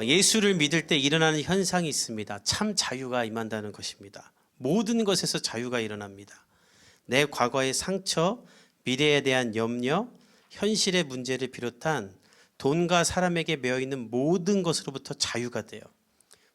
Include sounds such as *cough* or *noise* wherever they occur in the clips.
어, 예수를 믿을 때 일어나는 현상이 있습니다. 참 자유가 임한다는 것입니다. 모든 것에서 자유가 일어납니다. 내 과거의 상처, 미래에 대한 염려, 현실의 문제를 비롯한 돈과 사람에게 매여 있는 모든 것으로부터 자유가 돼요.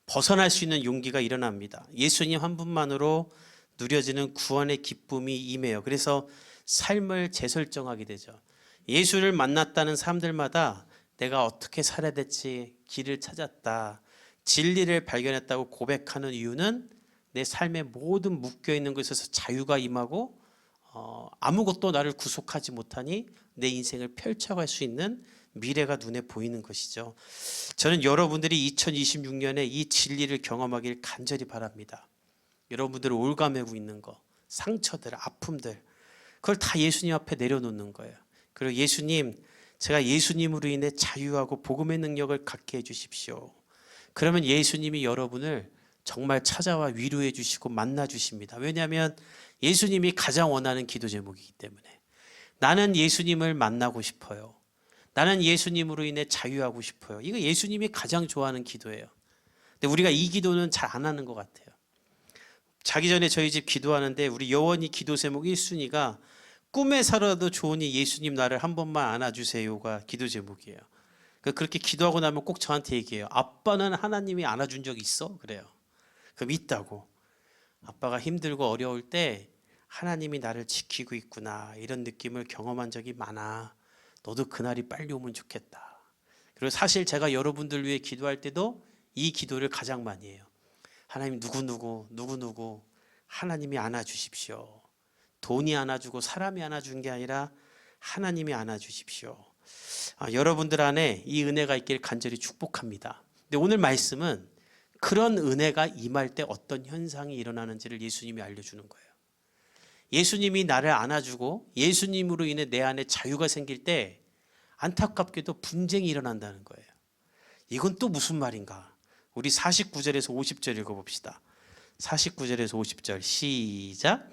벗어날 수 있는 용기가 일어납니다. 예수님 한 분만으로 누려지는 구원의 기쁨이 임해요. 그래서 삶을 재설정하게 되죠. 예수를 만났다는 사람들마다 내가 어떻게 살아야 될지 길을 찾았다. 진리를 발견했다고 고백하는 이유는 내 삶의 모든 묶여 있는 것에서 자유가 임하고 어, 아무것도 나를 구속하지 못하니 내 인생을 펼쳐갈 수 있는 미래가 눈에 보이는 것이죠. 저는 여러분들이 2026년에 이 진리를 경험하길 간절히 바랍니다. 여러분들 올가매고 있는 거, 상처들, 아픔들, 그걸 다 예수님 앞에 내려놓는 거예요. 그리고 예수님, 제가 예수님으로 인해 자유하고 복음의 능력을 갖게 해주십시오. 그러면 예수님이 여러분을 정말 찾아와 위로해 주시고 만나 주십니다. 왜냐하면 예수님이 가장 원하는 기도 제목이기 때문에 나는 예수님을 만나고 싶어요. 나는 예수님으로 인해 자유하고 싶어요. 이거 예수님이 가장 좋아하는 기도예요. 근데 우리가 이 기도는 잘 안 하는 것 같아요. 자기 전에 저희 집 기도하는데 우리 여원이 기도 제목 1순위가 꿈에 살아도 좋으니 예수님 나를 한 번만 안아주세요가 기도 제목이에요. 그 그렇게 기도하고 나면 꼭 저한테 얘기해요. 아빠는 하나님이 안아준 적 있어? 그래요. 그럼 있다고. 아빠가 힘들고 어려울 때 하나님이 나를 지키고 있구나 이런 느낌을 경험한 적이 많아. 너도 그날이 빨리 오면 좋겠다. 그리고 사실 제가 여러분들 위해 기도할 때도 이 기도를 가장 많이 해요. 하나님 누구누구 누구누구 하나님이 안아주십시오. 돈이 안아주고 사람이 안아준 게 아니라 하나님이 안아주십시오. 아, 여러분들 안에 이 은혜가 있길 간절히 축복합니다. 근데 오늘 말씀은 그런 은혜가 임할 때 어떤 현상이 일어나는지를 예수님이 알려주는 거예요. 예수님이 나를 안아주고 예수님으로 인해 내 안에 자유가 생길 때 안타깝게도 분쟁이 일어난다는 거예요. 이건 또 무슨 말인가? 우리 49절에서 50절 읽어봅시다. 49절에서 50절 시작.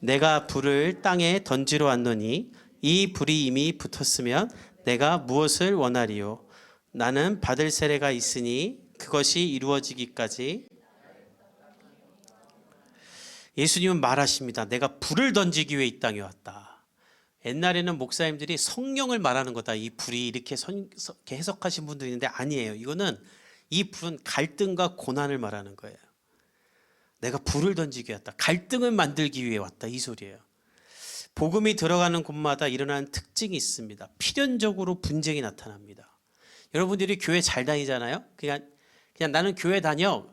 내가 불을 땅에 던지러 왔노니 이 불이 이미 붙었으면 내가 무엇을 원하리요? 나는 받을 세례가 있으니 그것이 이루어지기까지 예수님은 말하십니다. 내가 불을 던지기 위해 이 땅에 왔다. 옛날에는 목사님들이 성령을 말하는 거다. 이 불이 이렇게, 해석하신 분도 있는데 아니에요. 이거는 이 불은 갈등과 고난을 말하는 거예요. 내가 불을 위해 왔다. 갈등을 만들기 위해 왔다. 이 소리예요. 복음이 들어가는 곳마다 일어나는 특징이 있습니다. 필연적으로 분쟁이 나타납니다. 여러분들이 교회 잘 다니잖아요. 그냥 그냥 나는 교회 다녀.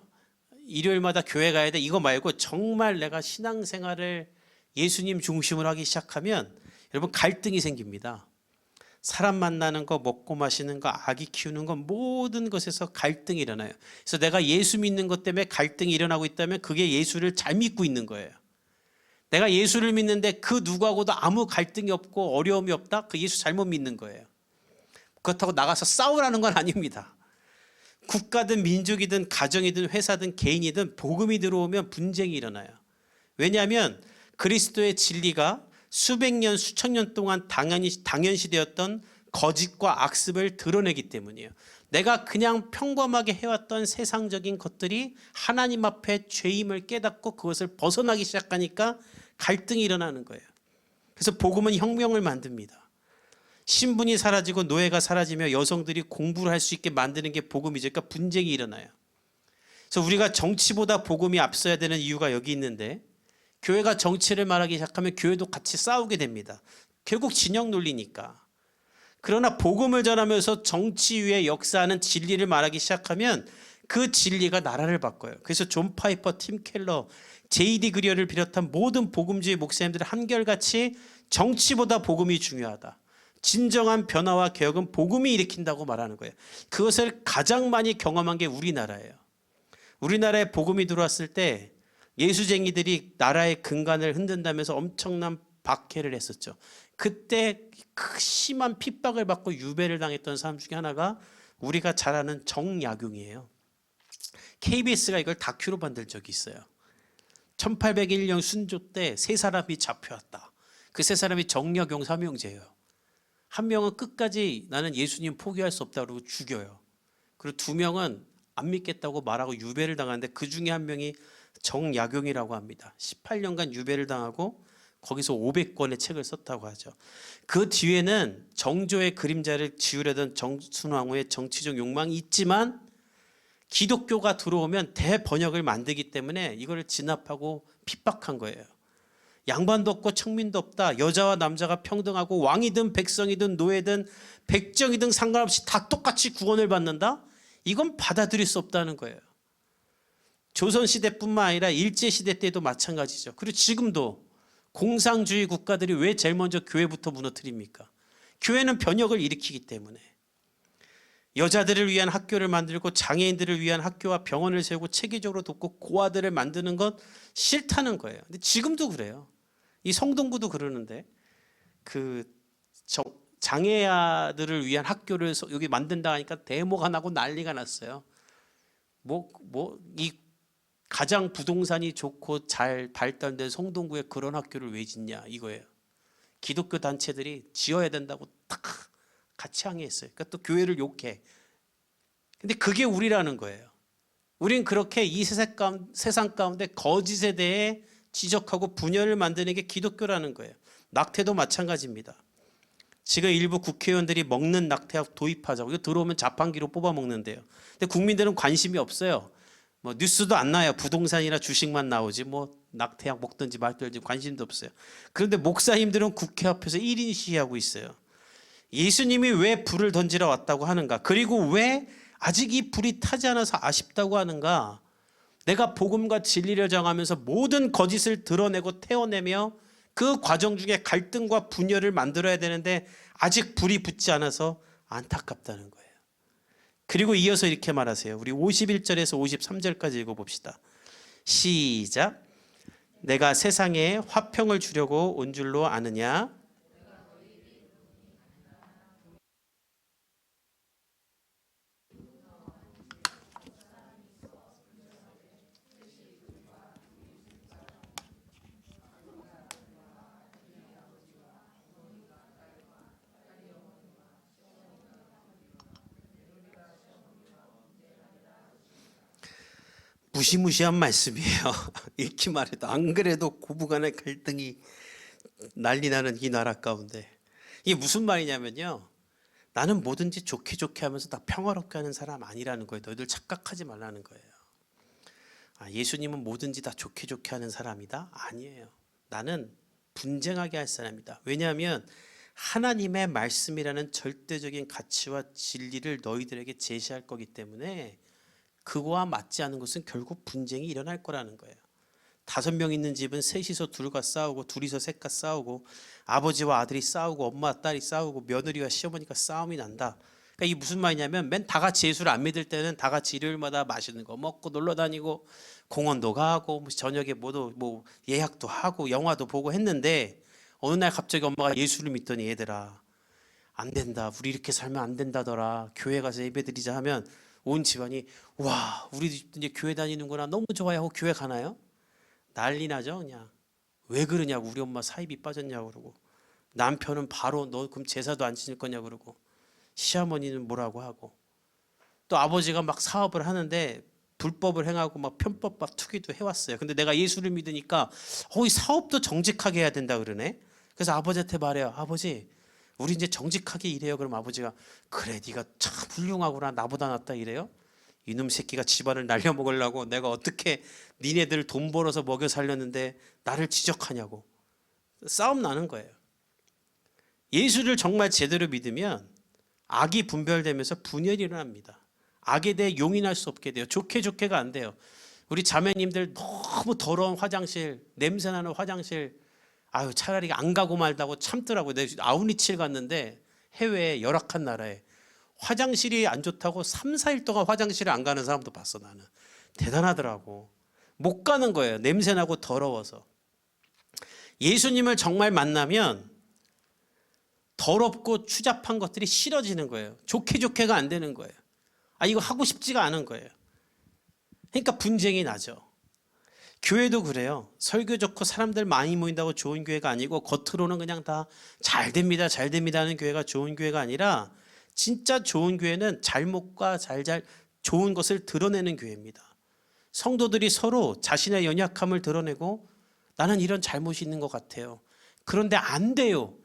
일요일마다 교회 가야 돼. 이거 말고 정말 내가 신앙생활을 예수님 중심으로 하기 시작하면 여러분 갈등이 생깁니다. 사람 만나는 거, 먹고 마시는 거, 아기 키우는 거 모든 것에서 갈등이 일어나요. 그래서 내가 예수 믿는 것 때문에 갈등이 일어나고 있다면 그게 예수를 잘 믿고 있는 거예요. 내가 예수를 믿는데 그 누구하고도 아무 갈등이 없고 어려움이 없다? 그 예수 잘못 믿는 거예요. 그렇다고 나가서 싸우라는 건 아닙니다. 국가든 민족이든 가정이든 회사든 개인이든 복음이 들어오면 분쟁이 일어나요. 왜냐하면 그리스도의 진리가 수백 년, 수천 년 동안 당연히 당연시되었던 거짓과 악습을 드러내기 때문이에요. 내가 그냥 평범하게 해왔던 세상적인 것들이 하나님 앞에 죄임을 깨닫고 그것을 벗어나기 시작하니까 갈등이 일어나는 거예요. 그래서 복음은 혁명을 만듭니다. 신분이 사라지고 노예가 사라지며 여성들이 공부를 할 수 있게 만드는 게 복음이죠. 그러니까 분쟁이 일어나요. 그래서 우리가 정치보다 복음이 앞서야 되는 이유가 여기 있는데 교회가 정치를 말하기 시작하면 교회도 같이 싸우게 됩니다. 결국 진영 논리니까. 그러나 복음을 전하면서 정치 위에 역사하는 진리를 말하기 시작하면 그 진리가 나라를 바꿔요. 그래서 존 파이퍼, 팀 켈러, 제이디 그리어를 비롯한 모든 복음주의 목사님들은 한결같이 정치보다 복음이 중요하다. 진정한 변화와 개혁은 복음이 일으킨다고 말하는 거예요. 그것을 가장 많이 경험한 게 우리나라예요. 우리나라에 복음이 들어왔을 때 예수쟁이들이 나라의 근간을 흔든다면서 엄청난 박해를 했었죠. 그때 그 심한 핍박을 받고 유배를 당했던 사람 중에 하나가 우리가 잘 아는 정약용이에요. KBS가 이걸 다큐로 만들 적이 있어요. 1801년 순조 때 세 사람이 잡혀왔다. 그 세 사람이 정약용 삼형제예요. 한 명은 끝까지 나는 예수님 포기할 수 없다 그러고 죽여요. 그리고 두 명은 안 믿겠다고 말하고 유배를 당하는데 그 중에 한 명이 정약용이라고 합니다. 18년간 유배를 당하고 거기서 500권의 책을 썼다고 하죠. 그 뒤에는 정조의 그림자를 지우려던 정순왕후의 정치적 욕망이 있지만 기독교가 들어오면 대번역을 만들기 때문에 이거를 진압하고 핍박한 거예요. 양반도 없고 청민도 없다. 여자와 남자가 평등하고 왕이든 백성이든 노예든 백정이든 상관없이 다 똑같이 구원을 받는다? 이건 받아들일 수 없다는 거예요. 조선시대뿐만 아니라 일제시대 때도 마찬가지죠. 그리고 지금도 공상주의 국가들이 왜 제일 먼저 교회부터 무너뜨립니까? 교회는 변혁을 일으키기 때문에. 여자들을 위한 학교를 만들고 장애인들을 위한 학교와 병원을 세우고 체계적으로 돕고 고아들을 만드는 것 싫다는 거예요. 근데 지금도 그래요. 이 성동구도 그러는데 그 정- 장애아들을 위한 학교를 서- 여기 만든다 하니까 데모가 나고 난리가 났어요. 뭐 뭐 이 가장 부동산이 좋고 잘 발달된 성동구에 그런 학교를 왜 짓냐 이거예요. 기독교 단체들이 지어야 된다고 딱 같이 항의했어요. 그러니까 또 교회를 욕해. 근데 그게 우리라는 거예요. 우린 그렇게 이 세상 가운- 세상 가운데 거짓에 대해 지적하고 분열을 만드는 게 기독교라는 거예요. 낙태도 마찬가지입니다. 지금 일부 국회의원들이 먹는 낙태약 도입하자고 이거 들어오면 자판기로 뽑아 먹는데요. 근데 국민들은 관심이 없어요. 뭐 뉴스도 안 나요. 부동산이나 주식만 나오지 뭐 낙태약 먹든지 말든지 관심도 없어요. 그런데 목사님들은 국회 앞에서 1인 시위하고 있어요. 예수님이 왜 불을 던지러 왔다고 하는가? 그리고 왜 아직 이 불이 타지 않아서 아쉽다고 하는가? 내가 복음과 진리를 정하면서 모든 거짓을 드러내고 태워내며 그 과정 중에 갈등과 분열을 만들어야 되는데 아직 불이 붙지 않아서 안타깝다는 거예요. 그리고 이어서 이렇게 말하세요. 우리 51절에서 53절까지 읽어봅시다. 시작. 내가 세상에 화평을 주려고 온 줄로 아느냐? 무시무시한 말씀이에요. *laughs* 읽기만 해도 안 그래도 고부간의 갈등이 난리 나는 이 나라 가운데 이게 무슨 말이냐면요. 나는 뭐든지 좋게 좋게 하면서 다 평화롭게 하는 사람 아니라는 거예요. 너희들 착각하지 말라는 거예요. 아, 예수님은 뭐든지 다 좋게 좋게 하는 사람이다? 아니에요. 나는 분쟁하게 할 사람이다. 왜냐하면 하나님의 말씀이라는 절대적인 가치와 진리를 너희들에게 제시할 거기 때문에 그거와 맞지 않은 것은 결국 분쟁이 일어날 거라는 거예요. 다섯 명 있는 집은 셋이서 둘과 싸우고 둘이서 셋과 싸우고 아버지와 아들이 싸우고 엄마와 딸이 싸우고 며느리와 시어머니가 싸움이 난다. 그러니까 이게 무슨 말이냐면 맨 다 같이 예수를 안 믿을 때는 다 같이 일요일마다 맛있는 거 먹고 놀러 다니고 공원도 가고 뭐 저녁에 뭐도 뭐 예약도 하고 영화도 보고 했는데 어느 날 갑자기 엄마가 예수를 믿더니 얘들아 안 된다. 우리 이렇게 살면 안 된다더라. 교회 가서 예배 드리자 하면 온 집안이 와 우리 이제 교회 다니는구나. 너무 좋아요. 하고 교회 가나요? 난리 나죠 그냥 왜 그러냐고 우리 엄마 사입이 빠졌냐고 그러고. 남편은 바로 너 그럼 제사도 안 지낼 거냐? 그러고. 시어머니는 뭐라고 하고. 또 아버지가 막 사업을 하는데 불법을 행하고 막 편법 막 투기도 해왔어요. 근데 내가 예수를 믿으니까 어이 사업도 정직하게 해야 된다 그러네. 그래서 아버지한테 말해요 아버지 우리 이제 정직하게 일해요. 그럼 아버지가 그래 네가 참 훌륭하구나 나보다 낫다 이래요. 이놈 새끼가 집안을 날려 먹으려고 내가 어떻게 니네들 돈 벌어서 먹여 살렸는데 나를 지적하냐고 싸움 나는 거예요. 예수를 정말 제대로 믿으면 악이 분별되면서 분열이 일어납니다. 악에 대해 용인할 수 없게 돼요. 좋게 좋게가 안 돼요. 우리 자매님들 너무 더러운 화장실, 냄새나는 화장실 아유 차라리 안 가고 말다고 참더라고요. 내가 아우니칠 갔는데 해외 열악한 나라에 화장실이 안 좋다고 3, 4일 동안 화장실에 안 가는 사람도 봤어 나는. 대단하더라고. 못 가는 거예요. 냄새 나고 더러워서. 예수님을 정말 만나면 더럽고 추잡한 것들이 싫어지는 거예요. 좋게 좋게가 안 되는 거예요. 아 이거 하고 싶지가 않은 거예요. 그러니까 분쟁이 나죠. 교회도 그래요. 설교 좋고 사람들 많이 모인다고 좋은 교회가 아니고 겉으로는 그냥 다 잘 됩니다, 잘 됩니다 하는 교회가 좋은 교회가 아니라 진짜 좋은 교회는 잘못과 잘잘 좋은 것을 드러내는 교회입니다. 성도들이 서로 자신의 연약함을 드러내고 나는 이런 잘못이 있는 것 같아요. 그런데 안 돼요.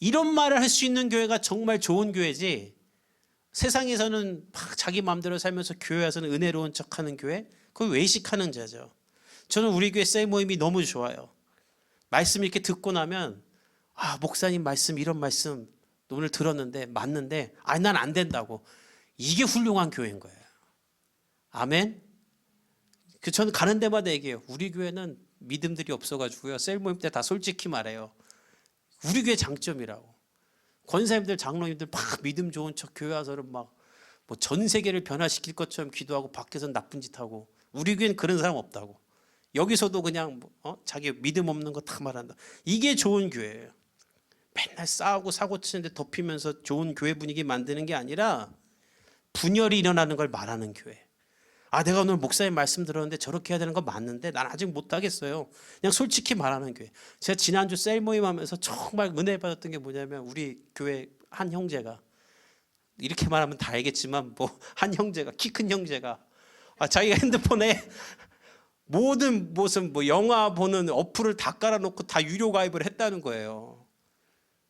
이런 말을 할 수 있는 교회가 정말 좋은 교회지. 세상에서는 막 자기 마음대로 살면서 교회 와서는 은혜로운 척하는 교회, 그걸 외식하는 자죠. 저는 우리 교회 셀 모임이 너무 좋아요. 말씀 이렇게 듣고 나면 아 목사님 말씀 이런 말씀 오늘 들었는데 맞는데 아니 난안 된다고 이게 훌륭한 교회인 거예요. 아멘. 그 저는 가는 데마다 얘기해요. 우리 교회는 믿음들이 없어가지고요. 셀 모임 때 다 솔직히 말해요. 우리 교회 장점이라고. 권사님들 장로님들 막 믿음 좋은 척 교회 와서는 막 뭐 전 세계를 변화시킬 것처럼 기도하고 밖에서 나쁜 짓 하고 우리 교회는 그런 사람 없다고. 여기서도 그냥 뭐, 어? 자기 믿음 없는 거 다 말한다. 이게 좋은 교회예요. 맨날 싸우고 사고 치는데 덮이면서 좋은 교회 분위기 만드는 게 아니라 분열이 일어나는 걸 말하는 교회. 아, 내가 오늘 목사님 말씀 들었는데 저렇게 해야 되는 거 맞는데 난 아직 못 하겠어요. 그냥 솔직히 말하는 교회. 제가 지난주 셀 모임 하면서 정말 은혜 받았던 게 뭐냐면 우리 교회 한 형제가 이렇게 말하면 다 알겠지만 뭐 한 형제가 키 큰 형제가 아, 자기가 핸드폰에 모든 무슨 뭐 영화 보는 어플을 다 깔아놓고 다 유료 가입을 했다는 거예요.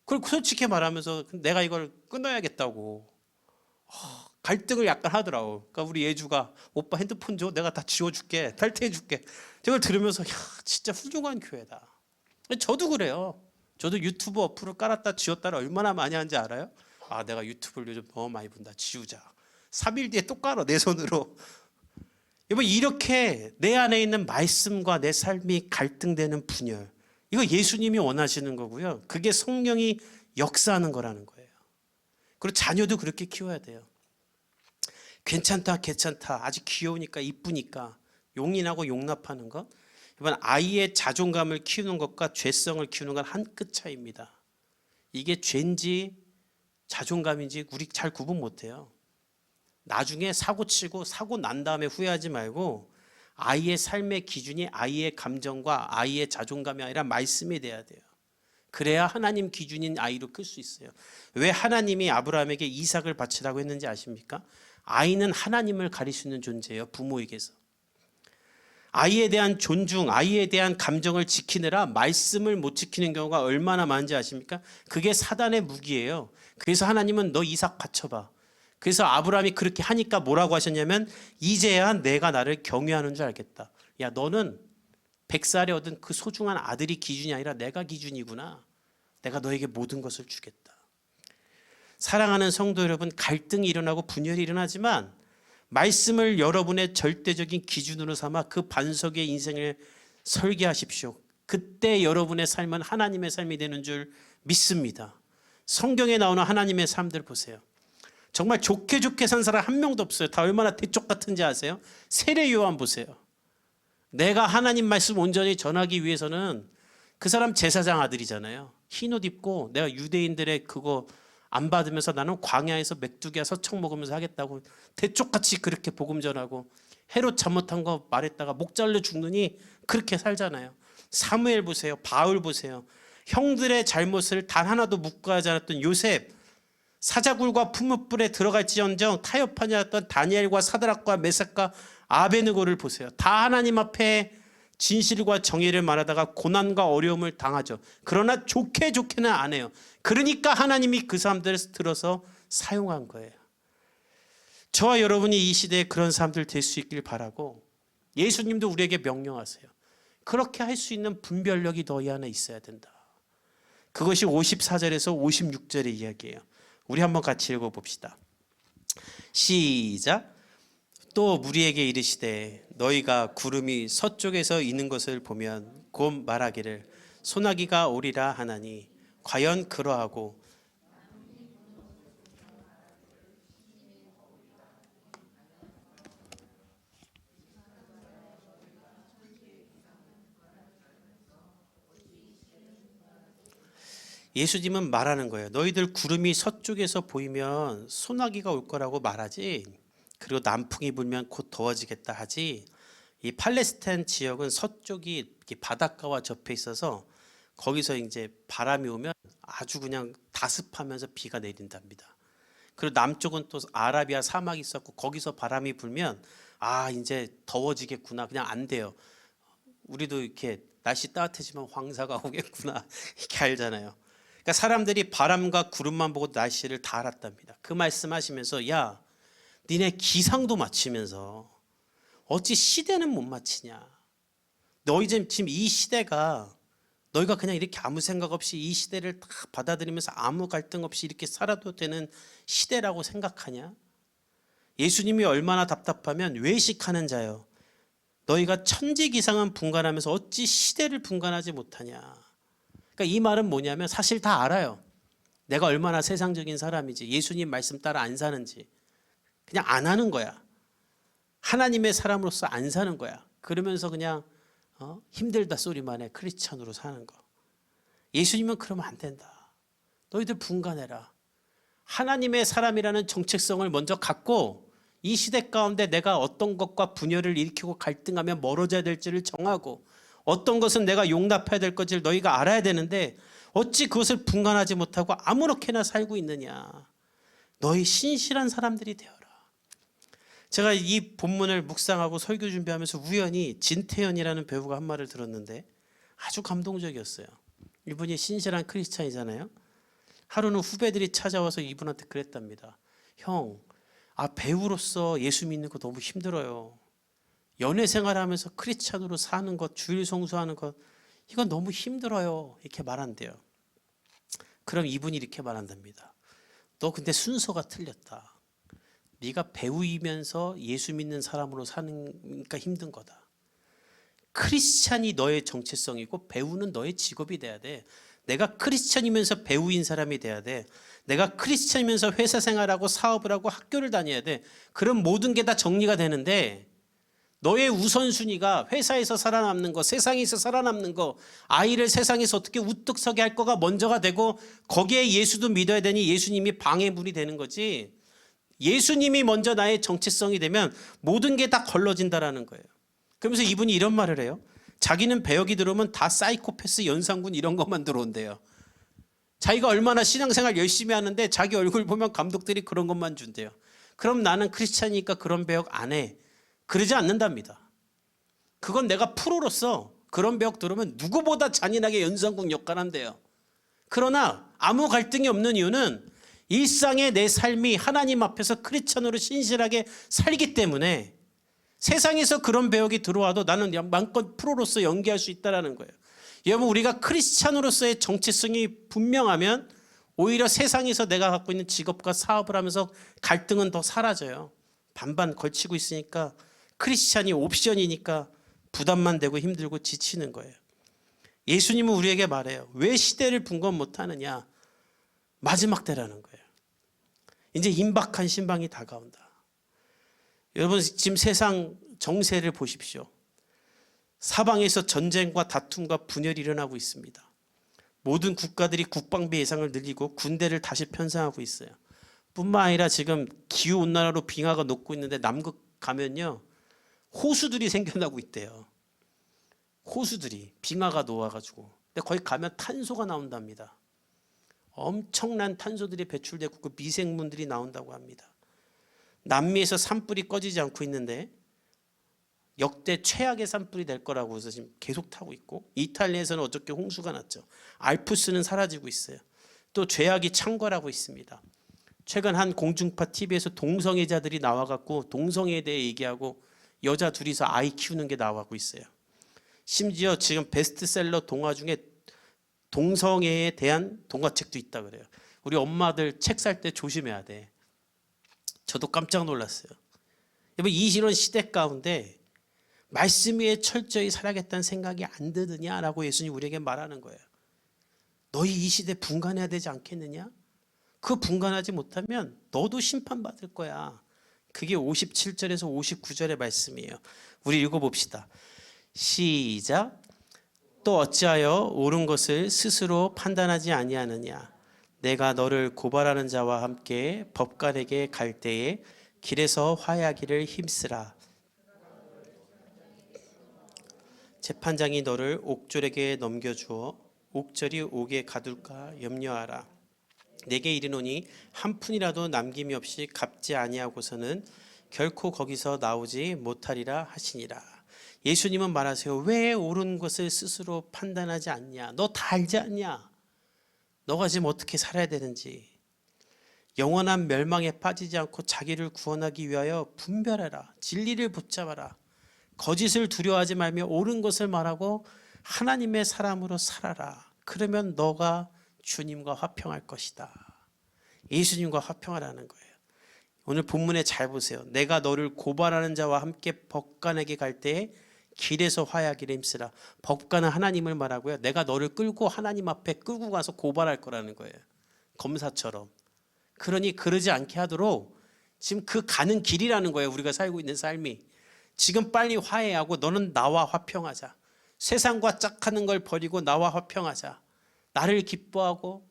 그걸 솔직히 말하면서 내가 이걸 끊어야겠다고 아, 갈등을 약간 하더라고. 그러니까 우리 예주가 오빠 핸드폰 줘, 내가 다 지워줄게, 탈퇴해줄게. 저걸 들으면서 야 진짜 훌륭한 교회다. 저도 그래요. 저도 유튜브 어플을 깔았다 지웠다를 얼마나 많이 하는지 알아요? 아 내가 유튜브를 요즘 너무 많이 본다. 지우자. 3일 뒤에 또 깔아 내 손으로. 여러분 이렇게 내 안에 있는 말씀과 내 삶이 갈등되는 분열. 이거 예수님이 원하시는 거고요. 그게 성령이 역사하는 거라는 거예요. 그리고 자녀도 그렇게 키워야 돼요. 괜찮다, 괜찮다. 아직 귀여우니까 이쁘니까 용인하고 용납하는 것. 이번 아이의 자존감을 키우는 것과 죄성을 키우는 건 한 끗 차이입니다. 이게 죄인지 자존감인지 우리 잘 구분 못해요. 나중에 사고 치고 사고 난 다음에 후회하지 말고 아이의 삶의 기준이 아이의 감정과 아이의 자존감이 아니라 말씀이 돼야 돼요. 그래야 하나님 기준인 아이로 클 수 있어요. 왜 하나님이 아브라함에게 이삭을 바치라고 했는지 아십니까? 아이는 하나님을 가리시는 존재예요. 부모에게서. 아이에 대한 존중, 아이에 대한 감정을 지키느라 말씀을 못 지키는 경우가 얼마나 많은지 아십니까? 그게 사단의 무기예요. 그래서 하나님은 너 이삭 바쳐봐. 그래서 아브라함이 그렇게 하니까 뭐라고 하셨냐면 이제야 내가 나를 경외하는 줄 알겠다. 야 너는 백살에 얻은 그 소중한 아들이 기준이 아니라 내가 기준이구나. 내가 너에게 모든 것을 주겠다. 사랑하는 성도 여러분, 갈등이 일어나고 분열이 일어나지만 말씀을 여러분의 절대적인 기준으로 삼아 그 반석의 인생을 설계하십시오. 그때 여러분의 삶은 하나님의 삶이 되는 줄 믿습니다. 성경에 나오는 하나님의 삶들 보세요. 정말 좋게 좋게 산 사람 한 명도 없어요. 다 얼마나 대쪽 같은지 아세요? 세례 요한 보세요. 내가 하나님 말씀 온전히 전하기 위해서는 그 사람 제사장 아들이잖아요. 흰 옷 입고 내가 유대인들의 그거 안 받으면서 나는 광야에서 맥두기와 서청 먹으면서 하겠다고 대쪽같이 그렇게 복음 전하고 헤롯 잘못한 거 말했다가 목 잘려 죽느니 그렇게 살잖아요. 사무엘 보세요. 바울 보세요. 형들의 잘못을 단 하나도 묵과하지 않았던 요셉 사자굴과 풀무불에 들어갈지언정 타협하지 않았던 다니엘과 사드락과 메삭과 아베느고를 보세요. 다 하나님 앞에 진실과 정의를 말하다가 고난과 어려움을 당하죠. 그러나 좋게 좋게는 안 해요. 그러니까 하나님이 그 사람들을 들어서 사용한 거예요. 저와 여러분이 이 시대에 그런 사람들 될 수 있길 바라고 예수님도 우리에게 명령하세요. 그렇게 할 수 있는 분별력이 너희 안에 있어야 된다. 그것이 54절에서 56절의 이야기예요. 우리 한번 같이 읽어 봅시다. 시작. 또 무리에게 이르시되 너희가 구름이 서쪽에서 이는 것을 보면 곧 말하기를 소나기가 오리라 하나니 과연 그러하고 예수님은 말하는 거예요. 너희들 구름이 서쪽에서 보이면 소나기가 올 거라고 말하지. 그리고 남풍이 불면 곧 더워지겠다 하지. 이 팔레스타인 지역은 서쪽이 바닷가와 접해 있어서 거기서 이제 바람이 오면 아주 그냥 다습하면서 비가 내린답니다. 그리고 남쪽은 또 아라비아 사막이 있었고 거기서 바람이 불면 아 이제 더워지겠구나 그냥 안 돼요. 우리도 이렇게 날씨 따뜻해지면 황사가 *laughs* 오겠구나 이렇게 알잖아요. 그러니까 사람들이 바람과 구름만 보고 날씨를 다 알았답니다. 그 말씀하시면서 야 니네 기상도 맞추면서 어찌 시대는 못 맞히냐? 너희 지금 이 시대가 너희가 그냥 이렇게 아무 생각 없이 이 시대를 다 받아들이면서 아무 갈등 없이 이렇게 살아도 되는 시대라고 생각하냐? 예수님이 얼마나 답답하면 외식하는 자요. 너희가 천지 기상은 분간하면서 어찌 시대를 분간하지 못하냐? 그러니까 이 말은 뭐냐면 사실 다 알아요. 내가 얼마나 세상적인 사람이지 예수님 말씀 따라 안 사는지 그냥 안 하는 거야. 하나님의 사람으로서 안 사는 거야. 그러면서 그냥 어? 힘들다 소리만 해 크리스천으로 사는 거. 예수님은 그러면 안 된다. 너희들 분간해라. 하나님의 사람이라는 정체성을 먼저 갖고 이 시대 가운데 내가 어떤 것과 분열을 일으키고 갈등하며 멀어져야 될지를 정하고 어떤 것은 내가 용납해야 될 것을 너희가 알아야 되는데 어찌 그것을 분간하지 못하고 아무렇게나 살고 있느냐. 너희 신실한 사람들이 되어라. 제가 이 본문을 묵상하고 설교 준비하면서 우연히 진태현이라는 배우가 한 말을 들었는데 아주 감동적이었어요. 이분이 신실한 크리스찬이잖아요. 하루는 후배들이 찾아와서 이분한테 그랬답니다. 형, 아 배우로서 예수 믿는 거 너무 힘들어요. 연애 생활하면서 크리스찬으로 사는 것, 주일 성수하는 것, 이건 너무 힘들어요. 이렇게 말한대요. 그럼 이분이 이렇게 말한답니다. 너 근데 순서가 틀렸다. 네가 배우이면서 예수 믿는 사람으로 사는니까 힘든 거다. 크리스찬이 너의 정체성이고 배우는 너의 직업이 돼야 돼. 내가 크리스찬이면서 배우인 사람이 돼야 돼. 내가 크리스찬이면서 회사 생활하고 사업을 하고 학교를 다녀야 돼. 그럼 모든 게 다 정리가 되는데 너의 우선순위가 회사에서 살아남는 거, 세상에서 살아남는 거, 아이를 세상에서 어떻게 우뚝 서게 할 거가 먼저가 되고 거기에 예수도 믿어야 되니 예수님이 방해물이 되는 거지. 예수님이 먼저 나의 정체성이 되면 모든 게 다 걸러진다라는 거예요. 그러면서 이분이 이런 말을 해요. 자기는 배역이 들어오면 다 사이코패스, 연상군 이런 것만 들어온대요. 자기가 얼마나 신앙생활 열심히 하는데 자기 얼굴 보면 감독들이 그런 것만 준대요. 그럼 나는 크리스찬이니까 그런 배역 안 해. 그러지 않는답니다. 그건 내가 프로로서 그런 배역 들어오면 누구보다 잔인하게 연상국 역할한대요. 그러나 아무 갈등이 없는 이유는 일상의 내 삶이 하나님 앞에서 크리스천으로 신실하게 살기 때문에 세상에서 그런 배역이 들어와도 나는 마음껏 프로로서 연기할 수 있다라는 거예요. 여러분 우리가 크리스찬으로서의 정체성이 분명하면 오히려 세상에서 내가 갖고 있는 직업과 사업을 하면서 갈등은 더 사라져요. 반반 걸치고 있으니까 크리스찬이 옵션이니까 부담만 되고 힘들고 지치는 거예요. 예수님은 우리에게 말해요. 왜 시대를 분건 못하느냐? 마지막 때라는 거예요. 이제 임박한 신방이 다가온다. 여러분 지금 세상 정세를 보십시오. 사방에서 전쟁과 다툼과 분열이 일어나고 있습니다. 모든 국가들이 국방비 예상을 늘리고 군대를 다시 편성하고 있어요. 뿐만 아니라 지금 기후 온난화로 빙하가 녹고 있는데 남극 가면요 호수들이 생겨나고 있대요. 호수들이 빙하가 녹아가지고 근데 거기 가면 탄소가 나온답니다. 엄청난 탄소들이 배출되고 그 미생물들이 나온다고 합니다. 남미에서 산불이 꺼지지 않고 있는데 역대 최악의 산불이 될 거라고 해서 지금 계속 타고 있고 이탈리아에서는 어저께 홍수가 났죠. 알프스는 사라지고 있어요. 또 죄악이 창궐하고 있습니다. 최근 한 공중파 TV에서 동성애자들이 나와갖고 동성애에 대해 얘기하고 여자 둘이서 아이 키우는 게 나와고 있어요. 심지어 지금 베스트셀러 동화 중에 동성애에 대한 동화책도 있다 그래요. 우리 엄마들 책 살 때 조심해야 돼. 저도 깜짝 놀랐어요. 여러분 이 이런 시대 가운데 말씀 위에 철저히 살아야겠다는 생각이 안 드느냐라고 예수님 우리에게 말하는 거예요. 너희 이 시대 분간해야 되지 않겠느냐? 그 분간하지 못하면 너도 심판받을 거야. 그게 57절에서 59절의 말씀이에요. 우리 읽어봅시다. 시작. 또 어찌하여 옳은 것을 스스로 판단하지 아니하느냐? 내가 너를 고발하는 자와 함께 법관에게 갈 때에 길에서 화해하기를 힘쓰라. 재판장이 너를 옥졸에게 넘겨주어 옥졸이 옥에 가둘까 염려하라. 내게 이르노니 한 푼이라도 남김이 없이 갚지 아니하고서는 결코 거기서 나오지 못하리라 하시니라. 예수님은 말하세요. 왜 옳은 것을 스스로 판단하지 않냐? 너 다 알지 않냐? 너가 지금 어떻게 살아야 되는지. 영원한 멸망에 빠지지 않고 자기를 구원하기 위하여 분별해라. 진리를 붙잡아라. 거짓을 두려워하지 말며 옳은 것을 말하고 하나님의 사람으로 살아라. 그러면 너가 주님과 화평할 것이다. 예수님과 화평하라는 거예요. 오늘 본문에 잘 보세요. 내가 너를 고발하는 자와 함께 법관에게 갈 때에 길에서 화해하기를 힘쓰라. 법관은 하나님을 말하고요. 내가 너를 끌고 하나님 앞에 끌고 가서 고발할 거라는 거예요. 검사처럼. 그러니 그러지 않게 하도록 지금 그 가는 길이라는 거예요. 우리가 살고 있는 삶이. 지금 빨리 화해하고 너는 나와 화평하자. 세상과 짝하는 걸 버리고 나와 화평하자. 나를 기뻐하고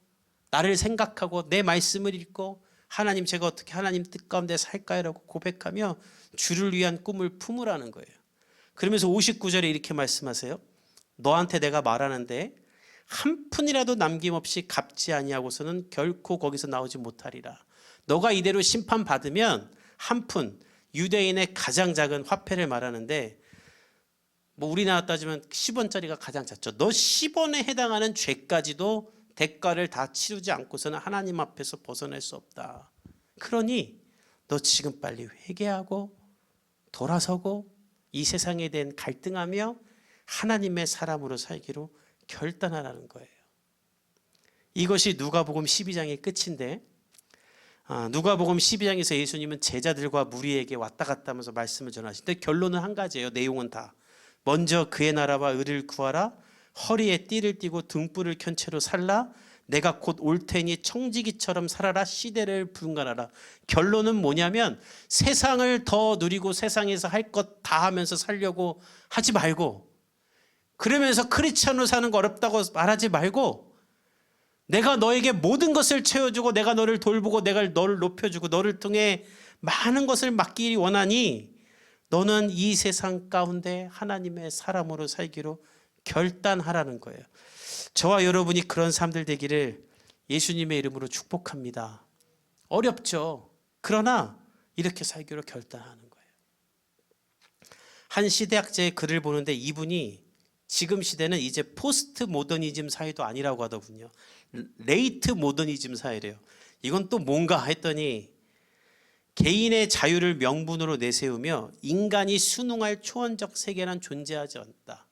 나를 생각하고 내 말씀을 읽고 하나님 제가 어떻게 하나님 뜻 가운데 살까요라고 고백하며 주를 위한 꿈을 품으라는 거예요. 그러면서 59절에 이렇게 말씀하세요. 너한테 내가 말하는데 한 푼이라도 남김없이 갚지 아니하고서는 결코 거기서 나오지 못하리라. 너가 이대로 심판 받으면 한 푼 유대인의 가장 작은 화폐를 말하는데 뭐 우리나라 따지면 10원짜리가 가장 작죠. 너 10원에 해당하는 죄까지도 대가를 다 치르지 않고서는 하나님 앞에서 벗어날 수 없다. 그러니 너 지금 빨리 회개하고 돌아서고 이 세상에 대한 갈등하며 하나님의 사람으로 살기로 결단하라는 거예요. 이것이 누가복음 12장의 끝인데 아, 누가복음 12장에서 예수님은 제자들과 무리에게 왔다 갔다 하면서 말씀을 전하시는데 결론은 한 가지예요. 내용은 다. 먼저 그의 나라와 의를 구하라. 허리에 띠를 띠고 등불을 켠 채로 살라. 내가 곧 올 테니 청지기처럼 살아라. 시대를 분간하라. 결론은 뭐냐면 세상을 더 누리고 세상에서 할 것 다 하면서 살려고 하지 말고 그러면서 크리스천으로 사는 거 어렵다고 말하지 말고 내가 너에게 모든 것을 채워주고 내가 너를 돌보고 내가 너를 높여주고 너를 통해 많은 것을 맡기리 원하니 너는 이 세상 가운데 하나님의 사람으로 살기로 결단하라는 거예요. 저와 여러분이 그런 사람들 되기를 예수님의 이름으로 축복합니다. 어렵죠. 그러나 이렇게 살기로 결단하는 거예요. 한 시대학자의 글을 보는데 이분이 지금 시대는 이제 포스트 모더니즘 사회도 아니라고 하더군요. 레이트 모더니즘 사회래요. 이건 또 뭔가 했더니 개인의 자유를 명분으로 내세우며 인간이 순응할 초원적 세계란 존재하지 않다.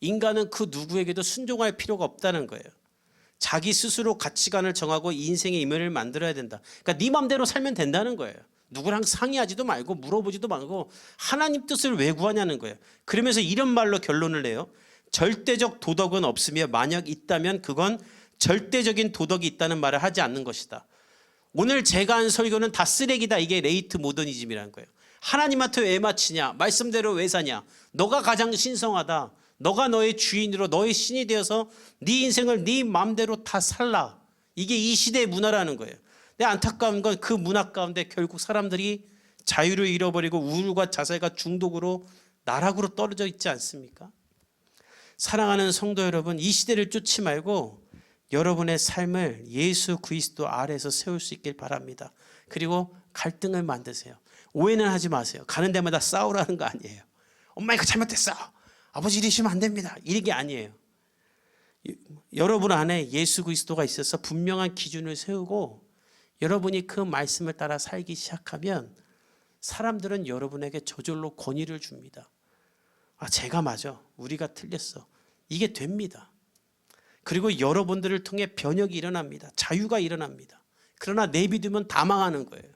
인간은 그 누구에게도 순종할 필요가 없다는 거예요. 자기 스스로 가치관을 정하고 인생의 이면을 만들어야 된다. 그러니까 네 맘대로 살면 된다는 거예요. 누구랑 상의하지도 말고 물어보지도 말고 하나님 뜻을 왜 구하냐는 거예요. 그러면서 이런 말로 결론을 내요. 절대적 도덕은 없으며 만약 있다면 그건 절대적인 도덕이 있다는 말을 하지 않는 것이다. 오늘 제가 한 설교는 다 쓰레기다. 이게 레이트 모더니즘이라는 거예요. 하나님한테 왜 맞히냐? 말씀대로 왜 사냐? 너가 가장 신성하다. 너가 너의 주인으로 너의 신이 되어서 네 인생을 네 마음대로 다 살라. 이게 이 시대의 문화라는 거예요. 근데 안타까운 건 그 문화 가운데 결국 사람들이 자유를 잃어버리고 우울과 자살과 중독으로 나락으로 떨어져 있지 않습니까? 사랑하는 성도 여러분, 이 시대를 쫓지 말고 여러분의 삶을 예수 그리스도 아래에서 세울 수 있길 바랍니다. 그리고 갈등을 만드세요. 오해는 하지 마세요. 가는 데마다 싸우라는 거 아니에요. 엄마 이거 잘못됐어. 아버지 이러시면 안 됩니다. 이게 아니에요. 여러분 안에 예수 그리스도가 있어서 분명한 기준을 세우고 여러분이 그 말씀을 따라 살기 시작하면 사람들은 여러분에게 저절로 권위를 줍니다. 아, 제가 맞아. 우리가 틀렸어. 이게 됩니다. 그리고 여러분들을 통해 변혁이 일어납니다. 자유가 일어납니다. 그러나 내비두면 다 망하는 거예요.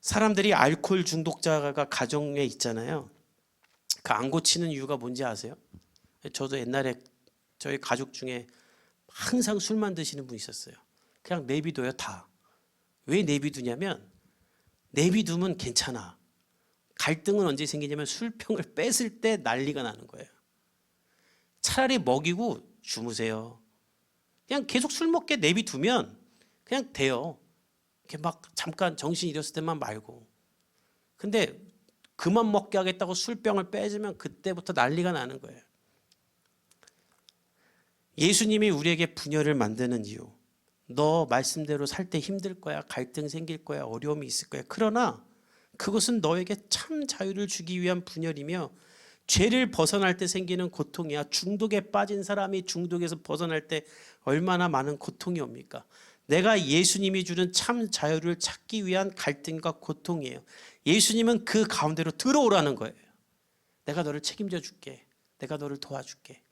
사람들이 알코올 중독자가 가정에 있잖아요. 그 안 고치는 이유가 뭔지 아세요? 저도 옛날에 저희 가족 중에 항상 술만 드시는 분 있었어요. 그냥 내비둬요 다. 왜 내비두냐면 내비두면 괜찮아. 갈등은 언제 생기냐면 술병을 *laughs* 뺐을 때 난리가 나는 거예요. 차라리 먹이고 주무세요. 그냥 계속 술 먹게 내비두면 그냥 돼요. 이렇게 막 잠깐 정신 잃었을 때만 말고. 근데 그만 먹게 하겠다고 술병을 빼주면 그때부터 난리가 나는 거예요. 예수님이 우리에게 분열을 만드는 이유. 너 말씀대로 살 때 힘들 거야. 갈등 생길 거야. 어려움이 있을 거야. 그러나 그것은 너에게 참 자유를 주기 위한 분열이며 죄를 벗어날 때 생기는 고통이야. 중독에 빠진 사람이 중독에서 벗어날 때 얼마나 많은 고통이 옵니까? 내가 예수님이 주는 참 자유를 찾기 위한 갈등과 고통이에요. 예수님은 그 가운데로 들어오라는 거예요. 내가 너를 책임져 줄게. 내가 너를 도와줄게.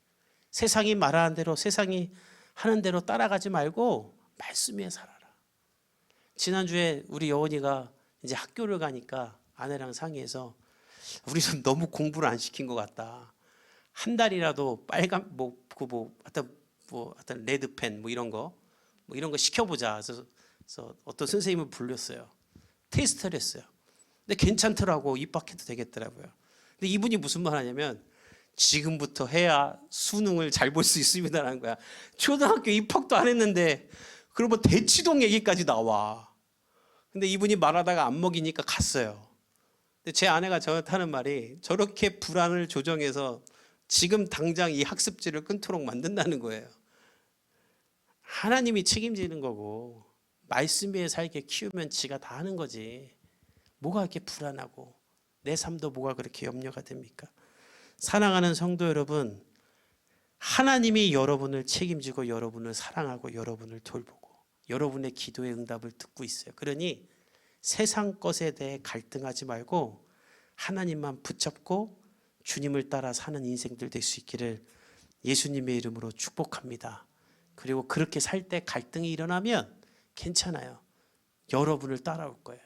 세상이 말하는 대로 세상이 하는 대로 따라가지 말고 말씀 위에 살아라. 지난주에 우리 여원이가 이제 학교를 가니까 아내랑 상의해서 우리는 *laughs* 너무 공부를 안 시킨 것 같다. 한 달이라도 빨간 뭐그 뭐 하여튼 뭐 하여튼 레드펜 뭐 이런 거 뭐 이런 거 시켜보자. 그래서, 그래서 어떤 선생님을 불렀어요. 테스트를 했어요. 근데 괜찮더라고 입학해도 되겠더라고요. 근데 이분이 무슨 말 하냐면 지금부터 해야 수능을 잘 볼 수 있습니다라는 거야. 초등학교 입학도 안 했는데 그러면 대치동 얘기까지 나와. 근데 이분이 말하다가 안 먹이니까 갔어요. 제 아내가 저한테 하는 말이 저렇게 불안을 조정해서 지금 당장 이 학습지를 끊도록 만든다는 거예요. 하나님이 책임지는 거고 말씀 위에 살게 키우면 지가 다 하는 거지. 뭐가 이렇게 불안하고 내 삶도 뭐가 그렇게 염려가 됩니까? 사랑하는 성도 여러분, 하나님이 여러분을 책임지고 여러분을 사랑하고 여러분을 돌보고 여러분의 기도의 응답을 듣고 있어요. 그러니 세상 것에 대해 갈등하지 말고 하나님만 붙잡고 주님을 따라 사는 인생들 될 수 있기를 예수님의 이름으로 축복합니다. 그리고 그렇게 살 때 갈등이 일어나면 괜찮아요. 여러분을 따라올 거예요.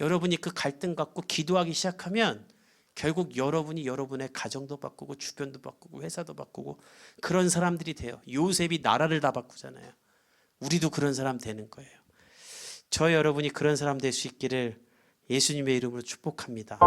여러분이 그 갈등 갖고 기도하기 시작하면 결국 여러분이 여러분의 가정도 바꾸고 주변도 바꾸고 회사도 바꾸고 그런 사람들이 돼요. 요셉이 나라를 다 바꾸잖아요. 우리도 그런 사람 되는 거예요. 저 여러분이 그런 사람 될 수 있기를 예수님의 이름으로 축복합니다.